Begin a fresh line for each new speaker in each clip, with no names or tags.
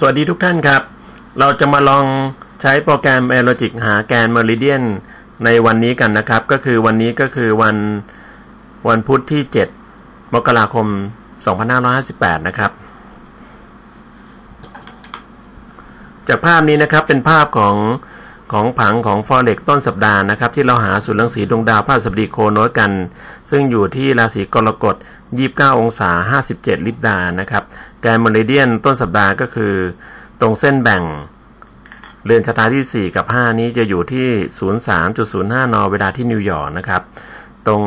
สวัสดีทุกท่านครับ เราจะมาลองใช้โปรแกรม a l o g i c หาแกน Meridian ในวันนี้กันนะครับ ก็คือวันนี้ก็คือวันวันพุธที่ 7 มกราคม 2558 นะครับ จากภาพนี้นะครับเป็นภาพของ ของผังของฟอเร็กต้นสัปดาห์นะครับ ที่เราหาสุดลังสีดวงดาวพระสัปดีโคโนตกัน ซึ่งอยู่ที่ราศีกรกฎ 29 องศา 57 ลิบดานะครับแกนมริเดียนต้นสัปดาห์ก็คือ ตรงเส้นแบ่ง เรือนชะตาที่ 4 กับ 5 นี้จะอยู่ที่ 03.05 น เวลาที่นิวยอร์กนะครับ ตรง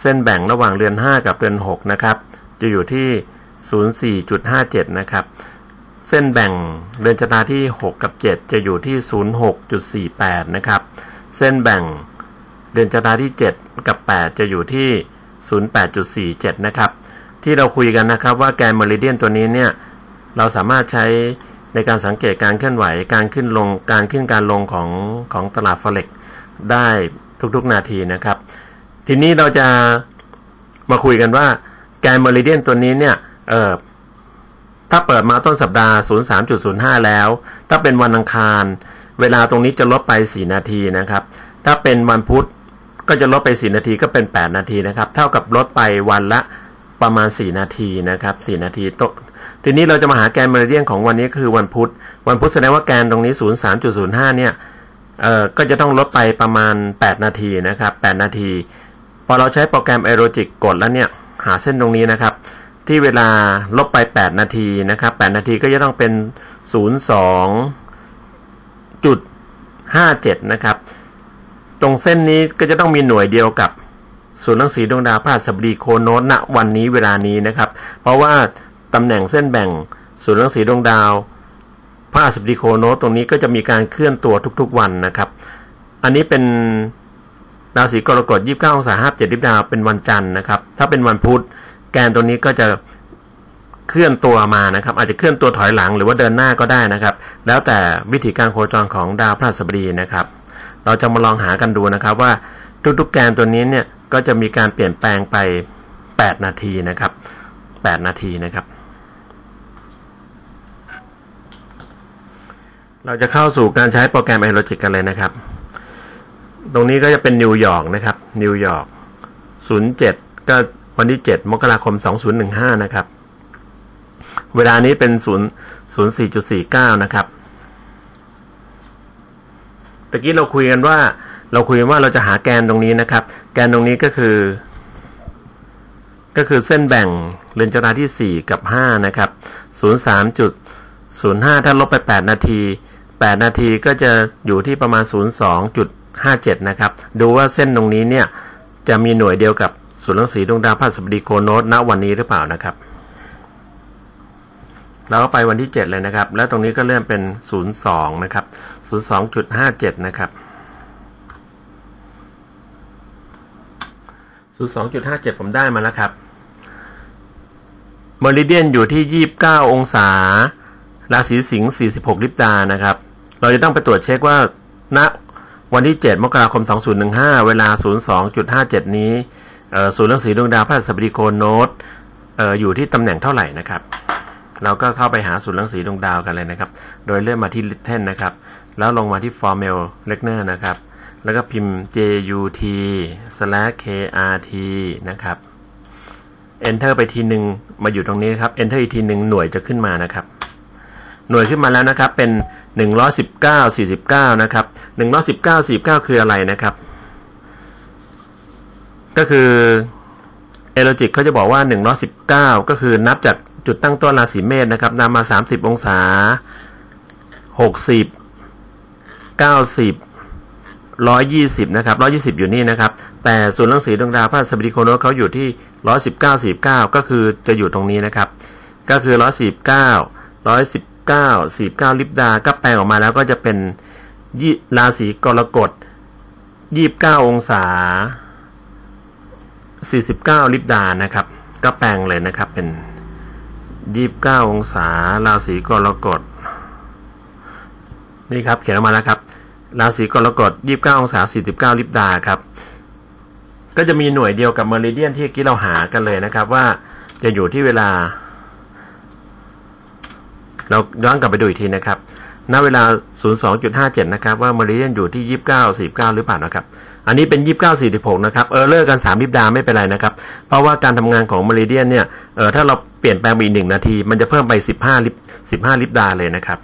เส้นแบ่งระหว่างเรือน 5 กับเรือน 6 นะครับ จะอยู่ที่ 04.57 นะครับ เส้นแบ่งเรือนชะตาที่ 6 กับ 7 จะอยู่ที่ 06.48 นะครับ เส้นแบ่งเรือนชะตาที่ 7 กับ 8 จะอยู่ที่ 08.47 นะครับ ที่เราคุยกันนะครับว่าแกนเมริเดียนตัวนี้เนี่ย เราสามารถใช้ในการสังเกตการเคลื่อนไหว การขึ้นลง การขึ้นการลงของของตลาดฟอเร็กได้ทุกๆนาทีนะครับ ทีนี้เราจะมาคุยกันว่าแกนเมริเดียนตัวนี้เนี่ย เออ ถ้าเปิดมาต้นสัปดาห์ 03.05 แล้ว ถ้าเป็นวันอังคาร เวลาตรงนี้จะลดไป 4 นาทีนะครับ ถ้าเป็นวันพุธก็จะลดไป 4 นาทีก็เป็น 8 นาทีนะครับ เท่ากับลดไปวันละประมาณ 4 นาทีนะครับ 4 นาทีตทีนี้เราจะมาหาแกนเมริเดียนของวันนี้คือวันพุธ วันพุธแสดงว่าแกนตรงนี้ 03.05 เนี่ย เอ่อ ก็จะต้องลดไปประมาณ 8 นาทีนะครับ 8 นาที พอเราใช้โปรแกรม a e r o g i c กดแล้วเนี่ย หาเส้นตรงนี้นะครับ ที่เวลาลบไป 8 นาทีนะครับ 8 นาทีก็จะต้องเป็น 02.57 นะครับ ตรงเส้นนี้ก็จะต้องมีหน่วยเดียวกับศูนย์รังสีดวงดาวพระสบดีโคโนตณวันนี้เวลานี้นะครับ เพราะว่าตำแหน่งเส้นแบ่งศูนย์รังสีดวงดาวพระสบดีโคโนตตรงนี้ก็จะมีการเคลื่อนตัวทุกๆวันนะครับ อันนี้เป็นราศีกรกฎ 29องศา57ดิบดาวเป็นวันจันทร์นะครับ ถ้าเป็นวันพุธ แกนตัวนี้ก็จะเคลื่อนตัวมานะครับ อาจจะเคลื่อนตัวถอยหลังหรือว่าเดินหน้าก็ได้นะครับ แล้วแต่วิธีการโคจรของดาวพฤหัสบดีนะครับ เราจะมาลองหากันดูนะครับ ว่าทุกๆแกนตัวนี้เนี่ยก็จะมีการเปลี่ยนแปลงไป 8 นาทีนะครับ 8 นาทีนะครับ เราจะเข้าสู่การใช้โปรแกรม a อโ o จิกกันเลยนะครับ ตรงนี้ก็จะเป็นนิวยอร์กนะครับนิวยอร์ก07 ก็ วันที่7มกราคม2015นย์หนึ่งห้านะครับ เวลานี้เป็น0 04.49นะครับตะกี้เราคุยกันว่า เราคุยกันว่าเราจะหาแกนตรงนี้นะครับ แกนตรงนี้ก็คือ ก็คือเส้นแบ่งเรือนจราที่4กับ5นะครับ03.05ถ้าลบไป8นาที8นาทีก็จะอยู่ที่ประมาณ02.57นะครับ ดูว่าเส้นตรงนี้เนี่ยจะมีหน่วยเดียวกับ ศูนย์รังสีดวงดาวพฤหัสบดีโคโนตณวันนี้หรือเปล่านะครับ เราก็ไปวันที่ 7 เลยนะครับ แล้วตรงนี้ก็เลื่อนเป็น 02 นะครับ 02.57 นะครับ 02.57 ผมได้มาแล้วครับเมริเดียนอยู่ที่ 29 องศา ราศีสิงห์ 46 ลิบดานะครับ เราจะต้องไปตรวจเช็คว่าณวันที่ 7 มกราคม 2015 เวลา 02.57 นี้ ศูนย์รังสีดวงดาวพระสัปดีโคโนตอยู่ที่ตำแหน่งเท่าไหร่นะครับ เราก็เข้าไปหาศูนย์รังสีดวงดาวกันเลยนะครับ โดยเลื่อนมาที่ Litten นะครับ แล้วลงมาที่ Formel l e c n e r นะครับ แล้วก็พิมพ์ JUT/KRT นะครับ Enter ไปทีหนึ่งมาอยู่ตรงนี้ครับ Enter อีกทีหนึ่งหน่วยจะขึ้นมานะครับ หน่วยขึ้นมาแล้วนะครับ เป็น 119 49 นะครับ 119 49 คืออะไรนะครับ ก็คือเอโลจิกเขาจะบอกว่าหนึ่งร้อสิบเก้าก็คือนับจากจุดตั้งต้นราศีเมษนะครับนำมาสามสิบองศาหกสิบเก้าสิบร้อยยี่สิบนะครับร้อยี่สิบอยู่นี่นะครับ แต่ส่วนรังสีดวงดาวพระสบดีโคโนเขาอยู่ที่ร้อยสิบเก้าสี่เก้าก็คือจะอยู่ตรงนี้นะครับ ก็คือร้อยสิบเก้าร้อยสิบเก้าสี่เก้าลิปดาก็แปลงออกมาแล้วก็จะเป็นราศีกรกฎยี่สิบเก้าองศา 49 ลิบดานะครับ ก็แปลงเลยนะครับ เป็น 29 องศา ราศีกรกฎ นี่ครับเขียนออกมาแล้วครับ ราศีกรกฎ 29 องศา 49 ลิบดาครับ ก็จะมีหน่วยเดียวกับเมริเดียนที่เมื่อกี้เราหากันเลยนะครับ ว่าจะอยู่ที่เวลา เราย้อนกลับไปดูอีกทีนะครับ ณ เวลา 02.57 นะครับ ว่าเมริเดียนอยู่ที่ 29 49 หรือเปล่านะครับ อันนี้เป็น 29 46 นะครับ เออเลิกกัน3ลิบดาไม่เป็นไรนะครับ เพราะว่าการทำงานของมริเดียนเนี่ย เออถ้าเราเปลี่ยนแปลงไปอีกหนึ่งนาที มันจะเพิ่มไป 15ลิบ15ลิบดาเลยนะครับ